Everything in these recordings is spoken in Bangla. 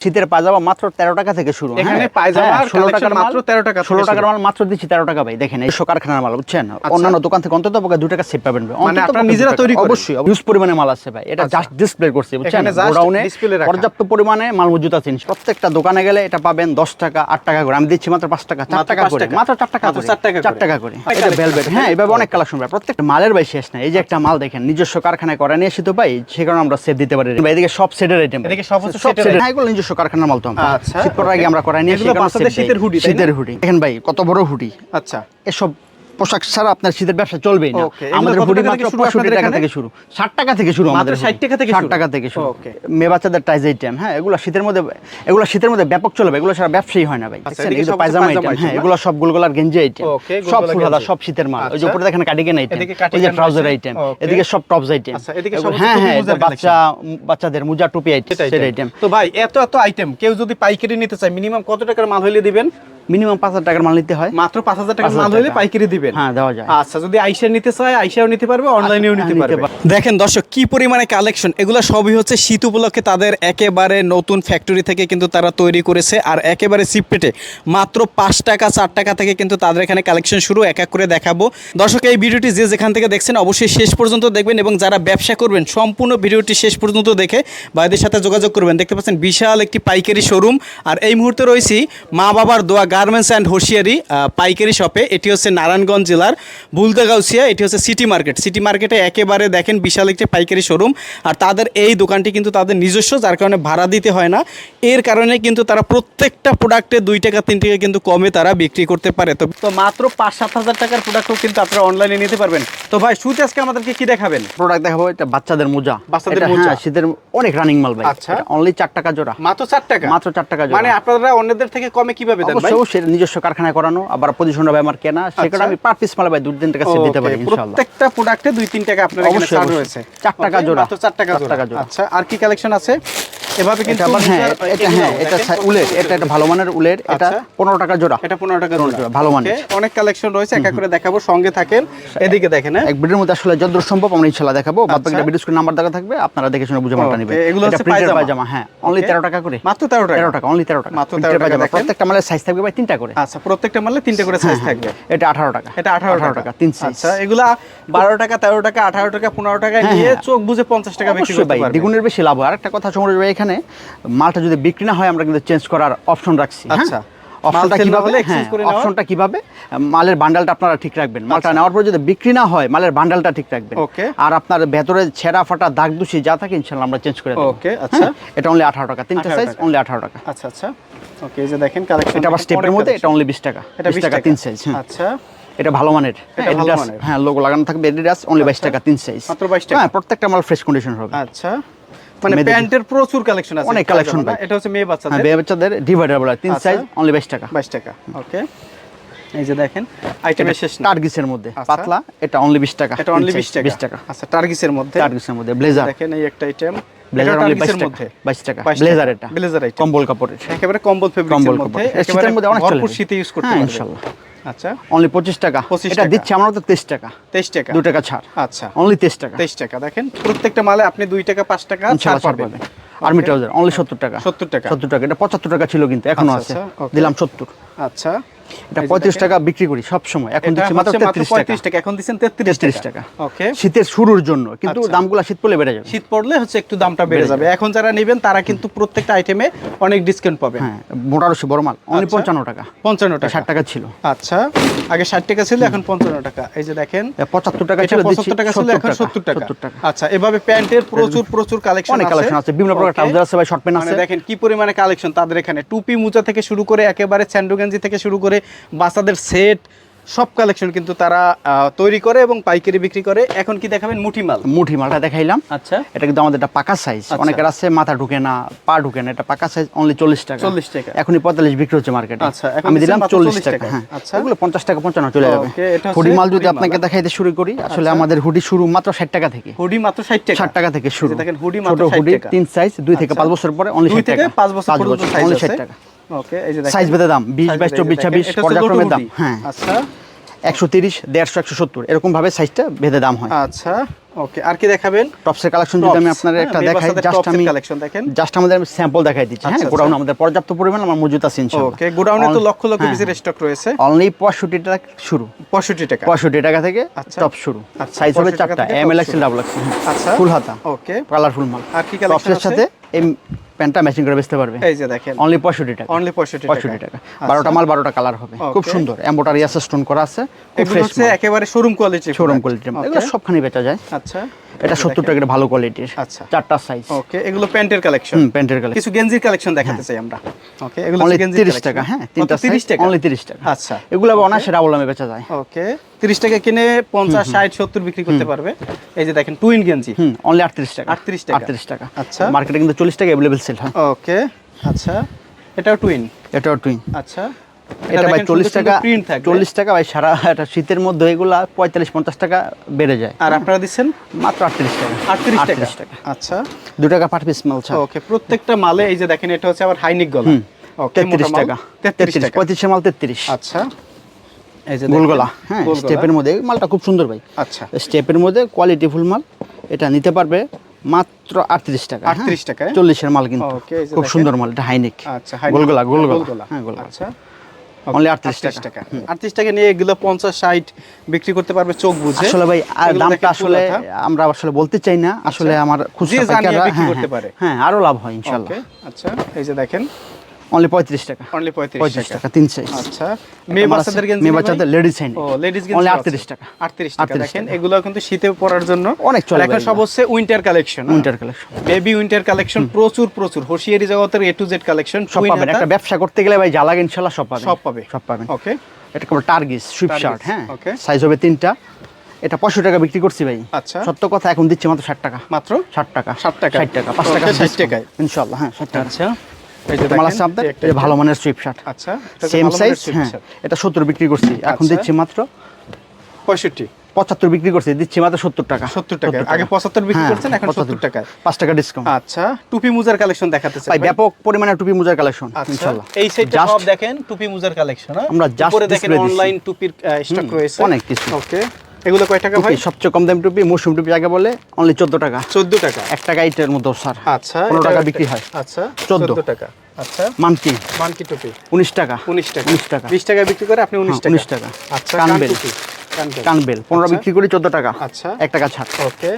শীতের পায়জামা মাত্র তেরো টাকা থেকে শুরু এখানে হ্যাঁ। হ্যাঁ, ষোলো টাকার মাত্র 13 টাকা ষোলো টাকার মাল মাত্র দিচ্ছি তেরো টাকা ভাই। দেখেন এইসব কারখানার মাল বুঝছেন? অন্যান্য দোকান থেকে অন্তত দু টাকা সেভ পাবেন মানে আপনারা নিজেরা তৈরি অবশ্যই ইউজ পরিমাণে মাল আছে ভাই। এটা আচ্ছা। জাস্ট ডিসপ্লে করছে বুঝছেন? গোডাউনে পর্যাপ্ত পরিমাণে মাল মজুত আছে প্রত্যেকটা দোকানে গেলে এটা পাবেন দশ টাকা আট টাকা করে। আমি দিচ্ছি মাত্র পাঁচ টাকা চার টাকা করে। মাত্র চার টাকা চার টাকা চার করে। টাকা করে। এটা ভেলভেট হ্যাঁ এইভাবে অনেক কালেকশন ভাই। প্রত্যেকটা মালের ভাই শেষ নাই। এই যে একটা মাল দেখেন নিজস্ব কারখানায় করে নিয়ে এসে তো ভাই সে কারণে আমরা সেভ দিতে পারি। এদিকে সব সেটের আইটেম এদিকে সব সেটের হ্যাঁ, এগুলো নিজস্ব কারখানার মাল তো আমরা। আচ্ছা, শীত করার আগে আমরা করাই নিয়ে শীতের হুডি শীতের হুডি। দেখেন ভাই কত বড় হুডি। আচ্ছা। এসব পোশাক ছাড়া আপনার শীতের ব্যবসা চলবেই না। আমাদের হুডি মাত্র টাকা থেকে শুরু। ষাট টাকা থেকে শুরু আমাদের 60 টাকা থেকে ষাট শুরু? টাকা থেকে শুরু. মেয়ে বাচ্চাদের টাইজ আইটেম হ্যাঁ এগুলো শীতের মধ্যে এগুলো শীতের মধ্যে ব্যাপক চলবে এগুলো সারা ব্যবসায়ী হয় না ভাই। আচ্ছা, এগুলো পায়জামা আইটেম হ্যাঁ এগুলো সব গোলগোলার গেঞ্জি আইটেম সব গোলগোলা সব শীতের মাল। ওই যে আচ্ছা। উপরে দেখেন কার্ডিগান আইটেম এদিকে ওই যে ট্রাউজার আইটেম এদিকে সব টপস আইটেম আচ্ছা, হ্যাঁ হ্যাঁ বাচ্চা বাচ্চাদের মোজা টুপি আইটেম আইটেম তো ভাই এত এত আইটেম কেউ যদি পাইকারি নিতে চায় মিনিমাম কত টাকার মাল হইলে দিবেন? মিনিমাম পাঁচ হাজার টাকার মাল নিতে হয়। মাত্র পাঁচ হাজার টাকার মাল টাকা। পাইকারি দিবেন। হ্যাঁ দেওয়া যায়। আচ্ছা যদি আইসা নিতে চায় আইসাও নিতে পারবে অনলাইনেও নিতে পারবে। দেখেন দর্শক কি পরিমাণে কালেকশন এগুলো সবই হচ্ছে শীত উপলক্ষে তাদের একেবারে নতুন ফ্যাক্টরি থেকে কিন্তু তারা তৈরি করেছে আর একেবারে সিপেটে মাত্র পাঁচ টাকা চার টাকা থেকে কিন্তু তাদের এখানে কালেকশন শুরু এক এক করে দেখাবো। দর্শক এই ভিডিওটি যে যেখান থেকে দেখছেন অবশ্যই শেষ পর্যন্ত দেখবেন এবং যারা ব্যবসা করবেন সম্পূর্ণ ভিডিওটি শেষ পর্যন্ত দেখে ভাইদের সাথে যোগাযোগ করবেন। দেখতে পাচ্ছেন বিশাল একটি পাইকারি শোরুম আর এই মুহূর্তে রয়েছি মা বাবার দোয়া গার্মেন্টস অ্যান্ড হোশিয়ারি পাইকারি শপে। এটি হচ্ছে নারায়ণগঞ্জ জেলার বুলদাগাউসিয়া এটি হচ্ছে সিটি মার্কেট। সিটি মার্কেটে একেবারে দেখেন বিশাল একটি পাইকারি শোরুম। আর তাদের এই দোকানটি কিন্তু তাদের নিজস্ব যার কারণে ভাড়া দিতে হয় না। এর কারণে কিন্তু তারা প্রত্যেকটা প্রোডাক্টে দুই টাকা তিন টাকা কিন্তু কমে তারা বিক্রি করতে পারে। তো তো মাত্র পাঁচ সাত হাজার টাকার প্রোডাক্টও কিন্তু আপনারা অনলাইনে নিতে পারবেন। তো ভাই শুতে আজকে আমাদেরকে কি দেখাবেন? প্রোডাক্ট দেখাবো এটা বাচ্চাদের মোজা। বাচ্চাদের মোজা। হ্যাঁ, শীতের অনেক রানিং মাল ভাই। আচ্ছা। অনলি চার টাকা জোড়া। মাত্র চার টাকা? মাত্র চার টাকা জোড়া। মানে আপনারা অন্যদের থেকে কমে কীভাবে দেন ভাই? সেটা নিজস্ব কারখানায় করানো আবার পজিশন হবে আমার কেনা সেখানে আচ্ছা। আমি পার পিস মাল ভাই দু তিন টাকা দিতে পারি ইনশাআল্লাহ প্রত্যেকটা প্রোডাক্টে দুই তিন টাকা আপনার এখানে ছাড় রয়েছে চার টাকা জোড়া। টাকা চার টাকা জোড়া। আচ্ছা আর কি কালেকশন আছে এভাবে কিন্তু এটা আবার হ্যাঁ এটা হ্যাঁ এটা উলের এটা একটা ভালো মানের উলের এটা আচ্ছা। পনেরো টাকা জোড়া। এটা পনেরো টাকা জোড়া। ভালো মানের। অনেক কালেকশন রয়েছে এক এক করে দেখাবো সঙ্গে থাকেন এদিকে দেখেন হ্যাঁ। এক ভিডিওর মধ্যে আসলে সম্ভব আমরা দেখাবো। আচ্ছা। বাকিটা ভিডিও স্ক্রিন নাম্বার দেওয়া থাকবে আপনারা দেখে শুনে বুঝে Okay, নেবেন। এগুলো হচ্ছে পায়জামা। হ্যাঁ অনলি Okay. তেরো টাকা করে। মাত্র তেরো টাকা। তেরো টাকা অনলি তেরো টাকা। মাত্র 13 টাকা প্রত্যেকটা মালের সাইজ থাকবে ভাই তিনটা করে। আচ্ছা প্রত্যেকটা মালে তিনটে করে সাইজ থাকবে। এটা আঠারো টাকা। এটা আঠারো টাকা। তিন সাইজ আচ্ছা এগুলা বারো টাকা তেরো টাকা আঠারো টাকা পনেরো টাকা হ্যাঁ, নিয়ে হ্যাঁ। চোখ বুঝে পঞ্চাশ টাকা বিক্রি করতে পারবে দ্বিগুণের বেশি লাভ হয়। আর একটা কথা এখানে মালটা যদি বিক্রি না হয় আমরা কিন্তু চেঞ্জ করার অপশন রাখছি হ্যাঁ? আচ্ছা। অপশনটা কীভাবে? হ্যাঁ অপশনটা কীভাবে? মালের বান্ডালটা আপনারা ঠিক রাখবেন। মালটা আচ্ছা। নেওয়ার পর যদি বিক্রি না হয় মালের বান্ডালটা ঠিক রাখবেন. আর আপনার ভেতরে ছেঁড়া ফাটা দাগ দুষি যা থাকে ইনশাআল্লাহ আমরা চেঞ্জ করে দেব। Okay, আচ্ছা। এটা অনলি আঠারো টাকা। তিনটা সাইজ। অনলি আঠারো টাকা। আচ্ছা আচ্ছা। ওকে এই যে দেখেন কালেকশন এটা আবার স্টেপের মধ্যে এটা অনলি বিশ টাকা। এটা বিশ টাকা তিন সাইজ হ্যাঁ। আচ্ছা। এটা ভালো মানের। এটা হ্যাঁ, হ্যাঁ লোগো লাগানো থাকবে এডিডাস অনলি বাইশ আচ্ছা। টাকা তিন সাইজ মাত্র 22 টাকা। হ্যাঁ প্রত্যেকটা মাল ফ্রেশ কন্ডিশন হবে। আচ্ছা। মানে প্যান্টের প্রচুর কালেকশন আছে। অনেক collection না? ভাই। এটা হচ্ছে মেয়ে হ্যাঁ বাচ্চাদের বিয়ে বাচ্চাদের ডিভাইডার বলা তিন। সাইজ অনলি বাইশ টাকা। বাইশ টাকা ওকে এই যে দেখেন আইটেমের শেষ টার্গিসের মধ্যে। আচ্ছা। পাতলা এটা অনলি বিশ টাকা এটা অনলি বিশ টাকা। বিশ টাকা। আচ্ছা টার্গিসের মধ্যে। টার্গিসের মধ্যে ব্লেজার দেখেন এই একটা আইটেম ব্লেজার অনলি বাইশ টার্গিসের টাকা মধ্যে। বাইশ টাকা। ব্লেজার এটা। ব্লেজার আইটেম কম্বল কাপড়ের। একেবারে কম্বল ফেব্রিক্সের মধ্যে। একেবারে শীতের মধ্যে অনেক চলে শীতে ইউজ করতে হ্যাঁ, ইনশাল্লাহ। আচ্ছা। অনলি পঁচিশ টাকা। 25 এটা টাকা। দিচ্ছি আমরা তো তেইশ টাকা। তেইশ টাকা। দু টাকা ছাড়। আচ্ছা। অনলি তেইশ টাকা। তেইশ টাকা। দেখেন প্রত্যেকটা মালে আপনি দুই টাকা পাঁচ টাকা ছাড় পাবেন। আর্মি ট্রাউজার অনলি সত্তর টাকা। 70 টাকা। সত্তর টাকা। এটা পঁচাত্তর টাকা ছিল কিন্তু এখনও আচ্ছা, আছে। আচ্ছা, দিলাম সত্তর। আচ্ছা। এটা এই যে পঁয়ত্রিশ দেখেন। টাকা বিক্রি করি সব সময়। এখন দিচ্ছি মাত্র হচ্ছে মাত্র তেত্রিশ টাকা। এখন দিচ্ছেন তেত্রিশ 33 টাকা। ওকে শীতের শুরুর জন্য কিন্তু আচ্ছা। দামগুলো শীত পড়লে বেড়ে যাবে। শীত পড়লে হচ্ছে একটু দামটা বেড়ে যাবে। এখন যারা নেবেন তারা কিন্তু প্রত্যেকটা আইটেমে অনেক ডিসকাউন্ট পাবেন। হ্যাঁ মোটারসি বড় মাল অনলি আচ্ছা। পঞ্চান্ন টাকা। পঞ্চান্ন এটা টাকা ষাট টাকা। ছিল। আচ্ছা আগে ষাট টাকা ছিল এখন পঞ্চান্ন টাকা। এই যে দেখেন পঁচাত্তর টাকা ছিল দিচ্ছি পঁচাত্তর টাকা ছিল এখন সত্তর টাকা। আচ্ছা এভাবে প্যান্টের প্রচুর প্রচুর কালেকশন অনেক কালেকশন আছে বিভিন্ন প্রকার ট্রাউজার আছে ভাই শর্ট প্যান্ট মানে আছে। দেখেন কি পরিমাণে কালেকশন তাদের এখানে। টুপি মোজা থেকে শুরু করে একেবারে স্যান্ডো গেঞ্জি থেকে শুরু করে বাচ্চাদের সেট সব কালেকশন কিন্তু তারা তৈরি করে এবং পাইকারি বিক্রি করে এখন কি দেখাবেন মুঠি মাল মুঠি মালটা দেখাইলাম আচ্ছা এটা কিন্তু আমাদের একটা পাকা সাইজ আচ্ছা। অনেকের আছে মাথা ঢুকে না পা ঢুকে না এটা পাকা সাইজ অনলি চল্লিশ টাকা 40 টাকা। এখনই পঁয়তাল্লিশ বিক্রি হচ্ছে মার্কেটে আচ্ছা, আমি দিলাম চল্লিশ 40 টাকা। হ্যাঁ আচ্ছা। এগুলো পঞ্চাশ টাকা পঞ্চান্ন চলে যাবে হুডি মাল যদি আপনাকে হ্যাঁ? দেখাইতে শুরু করি আসলে আচ্ছা। আমাদের হুডি শুরু মাত্র ষাট টাকা থেকে হুডি মাত্র ষাট টাকা ষাট টাকা থেকে শুরু দেখেন ছোট মাত্র 60 হুডি টাকা। তিন সাইজ দুই থেকে আচ্ছা। পাঁচ বছর পরে অনলি ষাট থেকে টাকা পাঁচ বছর অনলি ষাট টাকা ওকে এই যে দেখেন। সাইজ ভেদে দাম বিশ Size বাইশ ভেদে চব্বিশ দেখেন। ছাব্বিশ এটা হচ্ছে পর্যায়ক্রমে দাম। হ্যাঁ। আচ্ছা। একশো তিরিশ দেড়শো একশো সত্তর এরকম ভাবে সাইজটা ভেদে দাম হয়। আচ্ছা ওকে আর কি দেখাবেন? টপসের কালেকশন যদি আমি আপনার একটা দেখাই জাস্ট আমি কালেকশন দেখেন। জাস্ট আমাদের স্যাম্পল দেখাই দিচ্ছি। হ্যাঁ আচ্ছা, আচ্ছা। গোডাউন আমাদের পর্যাপ্ত পরিমাণ আমার মজুদ আছে ইনশাআল্লাহ। ওকে গোডাউনে তো লক্ষ লক্ষ হ্যাঁ, পিসের স্টক রয়েছে। অনলি পঁয়ষট্টি টাকা শুরু। পঁয়ষট্টি টাকা। পঁয়ষট্টি টাকা থেকে আচ্ছা। টপ শুরু। আচ্ছা, সাইজ হবে 65 টাকা চারটা M L XL double XL আচ্ছা ফুল হাতা। ওকে কালারফুল মাল। আর কি কালেকশন আছে? সাথে প্যান্টটা ম্যাচিং করে বেচতে পারবে। এই যে দেখেন। অনলি পঁয়ষট্টি টাকা। অনলি পঁয়ষট্টি পঁয়ষট্টি টাকা। আচ্ছা। বারোটা মাল বারোটা কালার হবে। খুব সুন্দর। এম্বোটারি আছে স্টোন করা আছে। এগুলো হচ্ছে একেবারে শোরুম কোয়ালিটি শোরুম কোয়ালিটি এগুলো সবখানে বেচা যায়। আচ্ছা। এটা সত্তর টাকার ভালো কোয়ালিটির আচ্ছা। চারটা সাইজ ওকে এগুলো প্যান্টের কালেকশন হুম প্যান্টের কালেকশন কিছু গেঞ্জির কালেকশন দেখাতে চাই আমরা। ওকে এগুলো তিরিশ collection। টাকা হ্যাঁ? তিনটা 30 টাকা? অনলি তিরিশ টাকা। আচ্ছা এগুলো আবার অনায়াসে ডাবল দামে বেচা যায়। ওকে তিরিশ টাকা কিনে পঞ্চাশ ষাট সত্তর বিক্রি করতে পারবে। এই যে দেখেন টুইন গেঞ্জি। হুম অনলি আটত্রিশ টাকা। 38 টাকা। আটত্রিশ টাকা। আচ্ছা। মার্কেটে কিন্তু চল্লিশ টাকা অ্যাভেলেবেল সেল হয়। ওকে আচ্ছা। এটাও টুইন এটাও টুইন আচ্ছা। এটা ভাই চল্লিশ টাকা চল্লিশ টাকা ভাই সারা এটা শীতের মধ্যে এগুলা পঁয়তাল্লিশ পঞ্চাশ টাকা বেড়ে যায়। আর আপনারা দিচ্ছেন? মাত্র আটত্রিশ টাকা। আটত্রিশ টাকা। আচ্ছা। দু টাকা পার পিস মাল ওকে প্রত্যেকটা মালে এই যে দেখেন এটা হচ্ছে আবার হাইনিক গলা। তেত্রিশ টাকা। তেত্রিশ মাল তেত্রিশ। আচ্ছা। এই যে হ্যাঁ স্টেপের মধ্যে মালটা খুব সুন্দর ভাই। আচ্ছা। স্টেপের মধ্যে কোয়ালিটি ফুল মাল। এটা নিতে পারবে মাত্র আটত্রিশ টাকা। 38 টাকায়? চল্লিশের মাল কিন্তু। খুব সুন্দর মাল এটা হাইনিক। আচ্ছা। গোলগলা গোলগলা গোলগলা হ্যাঁ গোলগলা আচ্ছা। Only 38 38 টাকা। টাকা। আটত্রিশ টাকা নিয়ে এগুলো পঞ্চাশ ষাট বিক্রি করতে পারবে চোখ বুঝে। আসলে ভাই দামটা আসলে আমরা আসলে বলতে চাই না। আসলে আমার খুশি পাইকাররা হ্যাঁ, করতে হ্যাঁ, পারে। হ্যাঁ আরও লাভ হয় ইনশাল্লাহ। আচ্ছা এই যে দেখেন। অনলি পঁয়ত্রিশ টাকা। অনলি পঁয়ত্রিশ পঁয়ত্রিশ টাকা। টাকা তিন সাইজ আচ্ছা। মেয়ে বাচ্চাদের গেঞ্জি মেয়ে বাচ্চাদের লেডিস হ্যান্ড ও লেডিস গেঞ্জি অনলি আটত্রিশ টাকা। আটত্রিশ টাকা দেখেন এগুলো কিন্তু শীতে পরার জন্য। অনেক চলে এখন সব হচ্ছে winter collection winter collection baby winter collection প্রচুর প্রচুর। হোশিয়ারি জগতের এ টু জেড কালেকশন সব পাবেন। একটা ব্যবসা করতে গেলে ভাই জ্বালাগ ইনশাল্লাহ সব পাবেন। সব পাবে। সব পাবেন। ওকে এটা কেবল টার্গিস সুইপ শার্ট হ্যাঁ. সাইজ হবে তিনটা। এটা পঁয়ষট্টি টাকা বিক্রি করছি ভাই। আচ্ছা। সত্য কথা এখন দিচ্ছি মাত্র ষাট টাকা। মাত্র? ষাট টাকা। 60 টাকা। ষাট টাকা পাঁচ টাকা 60 টাকায়। ইনশাল্লাহ হ্যাঁ ষাট টাকা। আচ্ছা। যে মাল ভালো মানের শার্ট আচ্ছা সেম সাইজ হ্যাঁ এটা সত্তর বিক্রি করছি এখন আচ্ছা। দিচ্ছি মাত্র পঁয়ষট্টি। পঁচাত্তর বিক্রি করছি দিচ্ছি মাত্র সত্তর টাকা। সত্তর টাকা। আগে পঁচাত্তর বিক্রি হ্যাঁ, করছেন এখন সত্তর টাকায়। পাঁচ টাকা ডিসকাউন্ট আচ্ছা টুপি মুজার কালেকশন দেখাতে চাই। ব্যাপক পরিমাণে টুপি মোজার কালেকশন আচ্ছা এই সাইডটা সব দেখেন টুপি মুজার কালেকশন আমরা just দেখেন অনলাইন টুপির স্টক রয়েছে। অনেক কিছু। ওকে এগুলো কয় টাকা ভাই? সবচেয়ে কম দামি টুপি মৌসুম টুপি আগে বলে অনলি চোদ্দ টাকা। 14 টাকা। এক টাকা এইটের মতো স্যার আচ্ছা পনেরো টাকা বিক্রি হয়। আচ্ছা 14 14 টাকা। আচ্ছা। মানকি। মানকি টুপি। উনিশ টাকা। 19 টাকা। 19 টাকা। 20 টাকা বিক্রি করে আপনি 19 হ্যাঁ, টাকা। 19 টাকা। আচ্ছা কানবেল। কানবেল পনেরো আচ্ছা। বিক্রি করি চোদ্দ টাকা। আচ্ছা। এক টাকা ছাড়। ওকে।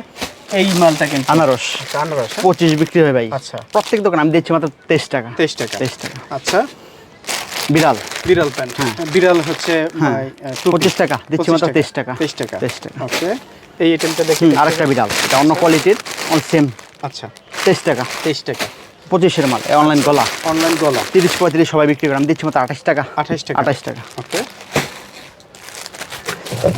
এই মালটা কিন্তু আনারস। আনারস হ্যাঁ? পঁচিশ বিক্রি হয় ভাই। আচ্ছা। প্রত্যেক দোকান আমি দিচ্ছি মাত্র তেইশ টাকা। 23 টাকা। তেইশ টাকা। আচ্ছা। বিড়াল। বিড়াল প্যান্ট। বিড়াল হচ্ছে হ্যাঁ। পঁচিশ টাকা দিচ্ছি মাত্র তেইশ টাকা। 23 টাকা। তেইশ টাকা। ওকে এই আইটেমটা দেখি আরেকটা বিড়াল এটা অন্য কোয়ালিটির অন সেম আচ্ছা। তেইশ টাকা। 23 টাকা। পঁচিশের মাল অনলাইন গলা। অনলাইন গলা। তিরিশ পঁয়ত্রিশ সবাই বিক্রি করে আমি দিচ্ছি মাত্র আঠাশ টাকা। 28 টাকা। আঠাশ টাকা। ওকে।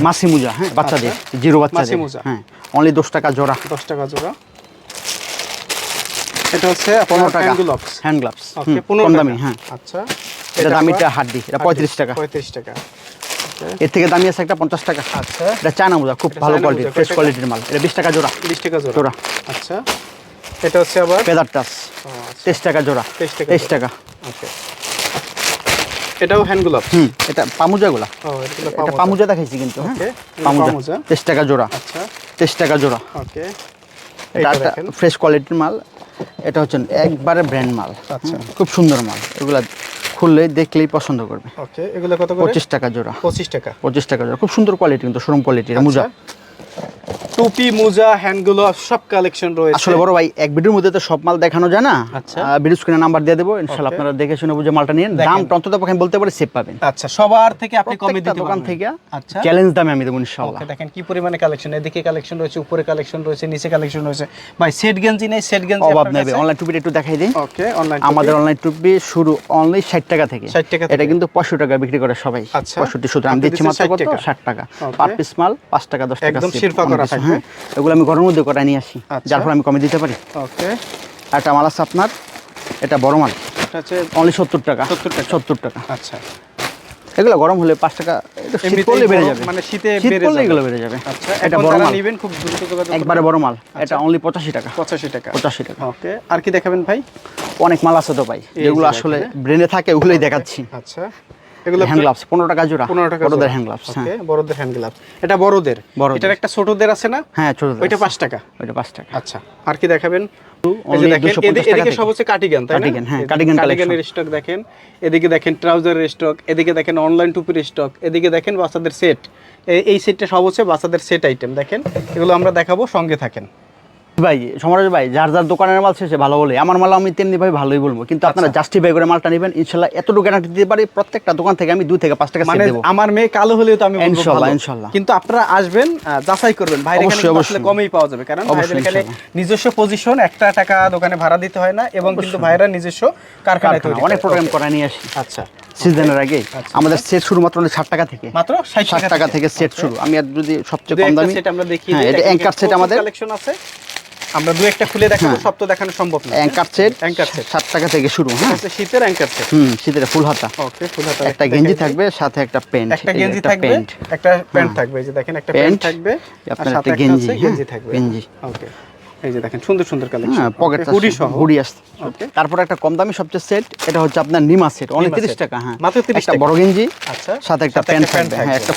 মাসি মুজা হ্যাঁ বাচ্চাদের জিরো বাচ্চাদের। হ্যাঁ অনলি দশ টাকা জোড়া। 10 টাকা জোড়া। এটা হচ্ছে পনেরো টাকা। হ্যান্ড গ্লাভস কম 15 দামি হ্যাঁ। আচ্ছা। এটা দামিটা হাড্ডি এটা পঁয়ত্রিশ টাকা। 35 টাকা। এর থেকে দামি আছে একটা পঞ্চাশ টাকা। আচ্ছা। এটা চায়না মুজা খুব ভালো চায়না কোয়ালিটির ফ্রেশ কোয়ালিটির মাল। এটা বিশ টাকা জোড়া। 20 টাকা জোড়া। আচ্ছা। এটা হচ্ছে আবার? Feather touch. আচ্ছা, তেইশ টাকা জোড়া। তেইশ টাকা ওকে। এটাও হ্যান্ড গ্লোভস হুম এটা পামুজাগুলা ও এটা পামুজা। দেখাইছি কিন্তু হ্যাঁ? পামুজা। তেইশ টাকা জোড়া। আচ্ছা। তেইশ টাকা জোড়া। ওকে। এটা একটা ফ্রেশ কোয়ালিটির মাল। এটা হচ্ছে একবারে ব্র্যান্ড মাল। আচ্ছা। খুব সুন্দর মাল। এগুলা খুললেই দেখলেই পছন্দ করবে। ওকে এগুলো কত করে? পঁচিশ টাকা জোড়া। 25 টাকা। পঁচিশ টাকা জোড়া। খুব সুন্দর কোয়ালিটি কিন্তু শোরুম কোয়ালিটির মুজা। আচ্ছা। টুপি মোজা হ্যান্ড গ্লোভ সব কালেকশন রয়েছে। আসলে বড় ভাই এক ভিডিওর মধ্যে তো সব মাল দেখানো যায় না? আচ্ছা। ভিডিও স্ক্রিনে নাম্বার দিয়ে দেবো। আপনারা দেখে শুনে বুঝে মালটা দেখেন। দাম অন্তত পক্ষে বলতে পারি সেভ পাবেন। আচ্ছা সবার থেকে আপনি কমে দিতে দোকান থেকে আচ্ছা। চ্যালেঞ্জ দামে আমি দেবো দেখেন কি পরিমাণে কালেকশন এদিকে কালেকশন রয়েছে উপরে কালেকশন রয়েছে নিচে কালেকশন রয়েছে। ভাই সেট গেঞ্জি নেই সেট গেঞ্জি অভাব নেবে অনলাইন টুপিটা একটু দেখাই দিই। ওকে অনলাইন আমাদের অনলাইন টুপি শুরু অনলি ষাট টাকা থেকে। 60 টাকা এটা কিন্তু পঁয়ষট্টি টাকা বিক্রি করে সবাই। আচ্ছা। পঁয়ষট্টি সুতরাং আমি দিচ্ছি মাত্র কত? টাকা। ষাট টাকা। পার পিস মাল পাঁচ টাকা দশ টাকা একদম শিরফা করা থাকবে। এগুলো আমি ঘরের মধ্যে নিয়ে আসি। আচ্ছা। যার ফলে আমি কমে দিতে পারি। ওকে। আর একটা মাল আছে আপনার এটা বড় মাল। এটা হচ্ছে অনলি সত্তর টাকা। 70 টাকা। সত্তর টাকা। আচ্ছা। এগুলো গরম হলে পাঁচ টাকা একটু শীত এমনিতেই পড়লে বেড়ে যাবে। মানে শীতে এগুলো বেড়ে যাবে। আচ্ছা এটা বড় মাল। নেবেন খুব দ্রুত যোগাযোগ একবারে বড় মাল। আচ্ছা। এটা অনলি পঁচাশি টাকা। 85 টাকা। পঁচাশি টাকা। ওকে। আর কি দেখাবেন ভাই? অনেক মাল আছে তো ভাই। যেগুলো আসলে। ব্রেনে থাকে ওগুলোই দেখাচ্ছি। আচ্ছা। এগুলো হ্যান্ড গ্লাভস পনেরো টাকা জোড়া পনেরো টাকা বড়দের হ্যান্ড গ্লাভস হ্যাঁ। বড়দের হ্যান্ড গ্লাভ এটা বড়দের। এটার একটা ছোটদের আছে না? হ্যাঁ ছোট ওইটা পাঁচ টাকা। ওইটা পাঁচ টাকা। আচ্ছা আর কি দেখাবেন? এই যে only দেখেন 250 এদি- টাকা এদিকে সব হচ্ছে কাটিগান তাই না? হ্যাঁ, স্টক দেখেন এদিকে দেখেন ট্রাউজারের স্টক এদিকে দেখেন অনলাইন টুপির স্টক এদিকে দেখেন বাচ্চাদের সেট এই সেটটা সব হচ্ছে বাচ্চাদের সেট আইটেম দেখেন? এগুলো আমরা দেখাবো সঙ্গে থাকেন। ভাই সমরাজ ভাই যার যার দোকানের মাল শেষে ভালো বলে আমার মাল আমি তেমনি ভাই ভালোই বলব। কিন্তু আপনারা আচ্ছা। জাস্টিফাই করে মালটা নেবেন ইনশাল্লাহ এতটুকু গ্যারান্টি দিতে পারি প্রত্যেকটা দোকান থেকে আমি দুই থেকে পাঁচ টাকা মানে আমার মেয়ে কালো হলেও তো আমি ইনশাল্লাহ, ইনশাল্লাহ। কিন্তু আপনারা আসবেন যাচাই করবেন ভাই এখানে আসলে কমই পাওয়া যাবে কারণ ভাইদের এখানে নিজস্ব পজিশন একটা টাকা দোকানে ভাড়া দিতে হয় না এবং কিন্তু ভাইরা নিজস্ব কারখানায় কারখানা, তৈরি অনেক প্রোগ্রাম করা নিয়ে আসি। আচ্ছা। সিজনের আগে। আচ্ছা। আমাদের সেট শুরু মাত্র ষাট টাকা থেকে। মাত্র ষাট টাকা থেকে। সেট শুরু। আমি আর যদি সবচেয়ে কম দামি সেট আমরা দেখি হ্যাঁ এটা অ্যাঙ্কার সেট আমাদের। কালেকশন আছে। আমরা দু একটা খুলে দেখাবো হ্যাঁ। সব তো দেখানো সম্ভব না। অ্যাঙ্কার সেট অ্যাঙ্কার সেট 7 টাকা থেকে শুরু হ্যাঁ। শীতের অ্যাঙ্কার সেট হুম শীতের ফুল হাতা। ওকে ফুল হাতা একটা গেঞ্জি থাকবে সাথে একটা প্যান্ট একটা গেঞ্জি থাকবে একটা প্যান্ট থাকবে এই যে দেখেন একটা প্যান্ট থাকবে আর সাথে একটা গেঞ্জি হ্যাঁ, থাকবে। গেঞ্জি। ওকে এই যে দেখেন সুন্দর সুন্দর কালেকশন হ্যাঁ পকেট হুডি সহ হুডি আসছে। Okay. তারপর একটা কম দামি সবচেয়ে সেট এটা হচ্ছে আপনার নিমা সেট অনেক নিমা তিরিশ set। টাকা হ্যাঁ। মাত্র 30 টাকা। বড় গেঞ্জি আচ্ছা। সাথে একটা প্যান্ট থাকবে হ্যাঁ একটা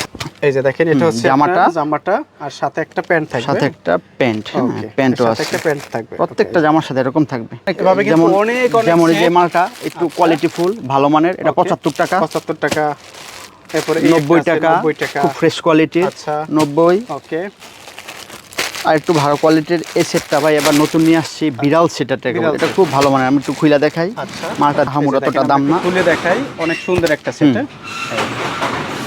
এই যে দেখেন এটা হচ্ছে জামাটা। জামাটা আর সাথে একটা প্যান্ট থাকবে। সাথে একটা প্যান্ট হ্যাঁ প্যান্টও আছে। একটা প্যান্ট থাকবে। প্রত্যেকটা জামার সাথে এরকম থাকবে। এভাবে কিন্তু যেমন অনেক অনেক যেমন এই মালটা একটু কোয়ালিটি ফুল ভালো মানের এটা Okay, পঁচাত্তর টাকা। পঁচাত্তর টাকা। এরপরে এই নব্বই একটা আছে, টাকা। নব্বই টাকা। খুব ফ্রেশ কোয়ালিটির আচ্ছা। নব্বই। ওকে আর একটু ভালো কোয়ালিটির এই সেটটা ভাই এবার নতুন নিয়ে আসছি বিড়াল সেট এটা খুব ভালো মানের আমি একটু খুইলা দেখাই। আচ্ছা। মালটা হামুর অতটা দাম আমরা না। তুলে দেখাই অনেক সুন্দর একটা সেট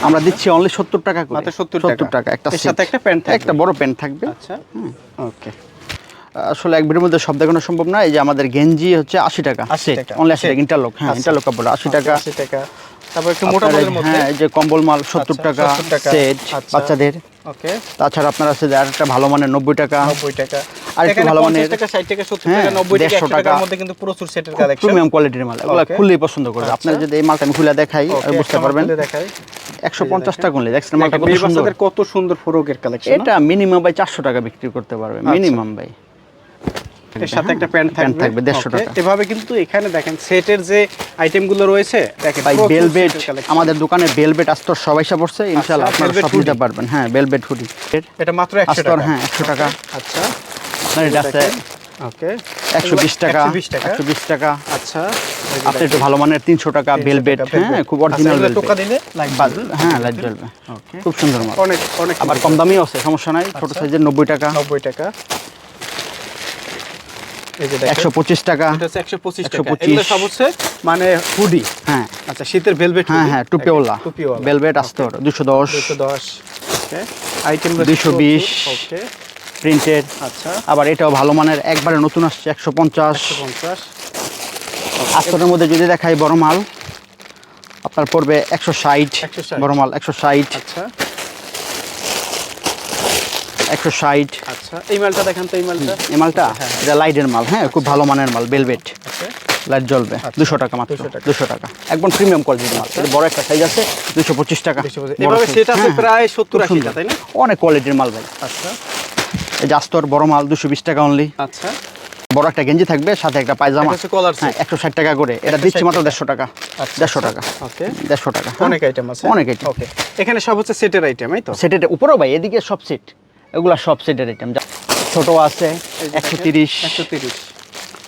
আমরা দিচ্ছি অনলি সত্তর টাকা করে। মাত্র 70 সত্তর টাকা। টাকা একটা সাথে একটা প্যান্ট। একটা বড় প্যান্ট থাকবে। আচ্ছা। ওকে আসলে এক ভিডিওর মধ্যে সব দেখানো সম্ভব না এই যে আমাদের গেঞ্জি হচ্ছে আশি টাকা 80 সেট টাকা। অনলি আশি। টাকা ইন্টারলক হ্যাঁ আচ্ছা। ইন্টারলক কাপড় আশি টাকা। আশি টাকা। তারপর একটু মোটা মালের মধ্যে। হ্যাঁ যে কম্বল মাল সত্তর আচ্ছা, টাকা 70 টাকা। সেট আচ্ছা। বাচ্চাদের। ওকে। তাছাড়া আপনার আছে যে আরেকটা ভালো মানের নব্বই টাকা। নব্বই টাকা। আর একটু এখানে ভালো 50 টাকা ষাট টাকা সত্তর টাকা নব্বই টাকা 150 টাকার মধ্যে কিন্তু প্রচুর সেটের কালেকশন প্রিমিয়াম কোয়ালিটির মাল। এগুলো খুললেই পছন্দ করবে। আচ্ছা। আপনার যদি এই মালটা আমি খুলে দেখাই বুঝতে পারবেন। দেখাই। একশো পঞ্চাশ টাকা করলে দেখছেন মালটা কত সুন্দর। কত সুন্দর ফ্রকের কালেকশন এটা মিনিমাম ভাই চারশো টাকা বিক্রি করতে পারবে। আচ্ছা। মিনিমাম ভাই। এর সাথে একটা প্যান্ট প্যান্ট থাকবে। থাকবে 150 টাকা। এভাবে কিন্তু এখানে দেখেন সেটের যে আইটেমগুলো রয়েছে দেখেন ভাই প্রচুর বেলবেট set এর collection। আমাদের দোকানে বেলবেট আস্তর সবাই সব পড়ছে ইনশাআল্লাহ আচ্ছা, আপনারা সব নিতে পারবেন। হ্যাঁ বেলবেট হুডি এটা মাত্র 100 আস্তর হ্যাঁ টাকা। আচ্ছা। আপনার এটা আছে ওকে একশো বিশ টাকা 120 টাকা। একশো বিশ টাকা। আচ্ছা। আপনি একটু ভালো মানের তিনশো টাকা 300 বেলবেট হ্যাঁ খুব আচ্ছা, অরিজিনাল টোকা দিলে লাইট হ্যাঁ লাইট জ্বলবে। ওকে খুব সুন্দর মাল। অনেক অনেক আবার কম দামিও আছে সমস্যা নাই ছোট। সাইজের নব্বই টাকা। 90 টাকা। একশো পঁচিশ টাকা। হচ্ছে 125 টাকা। 125 এগুলো সব হচ্ছে মানে হুডি। হ্যাঁ। আচ্ছা শীতের ভেলভেট হ্যাঁ হ্যাঁ টুপিওলা দুশো দশ। 210 ওকে আইটেম 220 ওকে প্রিন্টেড আচ্ছা। আবার এটাও ভালো মানের একবারে নতুন আসছে একশো পঞ্চাশ। 150 আস্তরের মধ্যে যদি দেখাই বড় মাল আপনার পড়বে একশো ষাট। 160 বড় মাল একশো ষাট। আচ্ছা। একশো ষাট আচ্ছা এই মালটা দেখান তো এই মালটা। এই মালটা? এটা লাইটের মাল হ্যাঁ খুব ভালো মানের মাল আচ্ছা। লাইট জ্বলবে দুশো টাকা মাত্র দুশো টাকা। একদম প্রিমিয়াম কোয়ালিটির মাল এটা বড় একটা সাইজ আছে দুশো পঁচিশ টাকা। 225 বড় এভাবে size। আছে হ্যাঁ, প্রায় 70 খুব 80 তাই না? অনেক কোয়ালিটির মাল ভাই। আচ্ছা। এই যে আস্তর বড় মাল দুশো বিশ টাকা অনলি আচ্ছা। বড় একটা গেঞ্জি থাকবে সাথে একটা পায়জামা। হ্যাঁ একশো ষাট টাকা করে। এটা 160 দিচ্ছি মাত্র দেড়শো টাকা। আচ্ছা, দেড়শো টাকা। ওকে। দেড়শো টাকা হ্যাঁ। অনেক আইটেম আছে। অনেক item। ওকে। এখানে সব হচ্ছে সেটের আইটেম এই তো? সেটের উপরেও ভাই এদিকে সব সেট এগুলা সব সেটের আইটেম ছোট আছে একশো তিরিশ। 130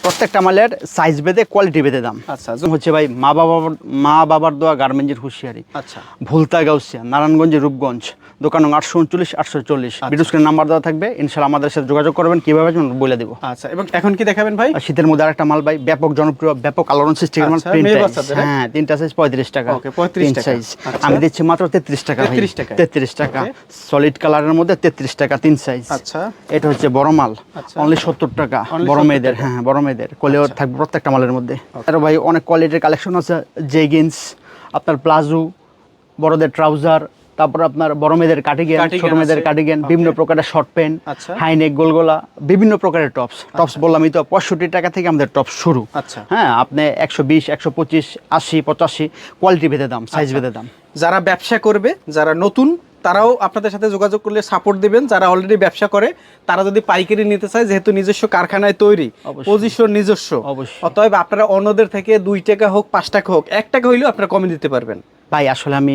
প্রত্যেকটা মালের সাইজ বেঁধে কোয়ালিটি বেঁধে দাম। আচ্ছা হচ্ছে ভাই মা বাবার মা বাবার দেওয়া গার্মেন্টের হুঁশিয়ারি। আচ্ছা। ভুলতা গাউসিয়া নারায়ণগঞ্জের রূপগঞ্জ দোকান নং আটশো উনচল্লিশ আটশো চল্লিশ ভিডিও স্ক্রিন নাম্বার দেওয়া থাকবে ইনশাল্লাহ আমাদের সাথে যোগাযোগ করবেন কীভাবে বলে দেবো। আচ্ছা এবং এখন কি দেখাবেন ভাই? শীতের মধ্যে আরেকটা মাল ভাই ব্যাপক জনপ্রিয় ব্যাপক আলোড়ন সৃষ্টি আচ্ছা, হ্যাঁ? হ্যাঁ তিনটা সাইজ পঁয়ত্রিশ টাকা। Okay, 35 টাকা। সাইজ আচ্ছা। আমি দিচ্ছি মাত্র তেত্রিশ টাকা 33 টাকায়? তেত্রিশ টাকা। সলিড কালারের মধ্যে তেত্রিশ টাকা তিন সাইজ আচ্ছা। এটা হচ্ছে বড় মাল। আচ্ছা। অনলি সত্তর টাকা বড় মেয়েদের হ্যাঁ বড় মেয়েদের। কোলেও থাকবে প্রত্যেকটা মালের মধ্যে। আর ভাই অনেক কোয়ালিটির কালেকশন আছে। জেগিন্স আপনার প্লাজো বড়দের ট্রাউজার তারপর আপনার বড় মেয়েদের কাটিগেন ছোট মেয়েদের কাটিগেন বিভিন্ন প্রকারের শর্ট প্যান্ট আচ্ছা। হাইনেক গোলগোলা বিভিন্ন প্রকারের টপস টপস বললামই তো পঁয়ষট্টি টাকা থেকে আমাদের টপস শুরু। আচ্ছা। হ্যাঁ আপনি একশো বিশ একশো পঁচিশ আশি পঁচাশি কোয়ালিটি ভেদে দাম সাইজ আচ্ছা। ভেদে দাম। যারা ব্যবসা করবে যারা নতুন তারাও আপনাদের সাথে যোগাযোগ করলে সাপোর্ট দিবেন। যারা অলরেডি ব্যবসা করে তারা যদি পাইকারি নিতে চায় যেহেতু নিজস্ব কারখানায় তৈরি। পজিশন নিজস্ব। অতএব আপনারা অন্যদের থেকে দুই টাকা হোক পাঁচ টাকা হোক এক টাকা হইলেও আপনারা কমে দিতে পারবেন। ভাই আসলে আমি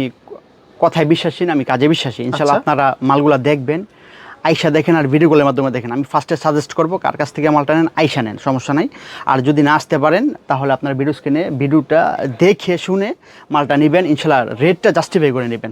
কথায় বিশ্বাসী না আমি কাজে বিশ্বাসী। ইনশাল্লাহ আচ্ছা। আপনারা মালগুলা দেখবেন। আইসা দেখেন আর ভিডিওগুলোর মাধ্যমে দেখেন। আমি ফার্স্টে সাজেস্ট করব কার কাছ থেকে মালটা নেন আইসা নেন সমস্যা নাই। আর যদি না আসতে পারেন তাহলে আপনার ভিডিও স্ক্রিনে ভিডিওটা দেখে শুনে মালটা নেবেন। ইনশাল্লাহ রেটটা জাস্টিফাই করে নেবেন।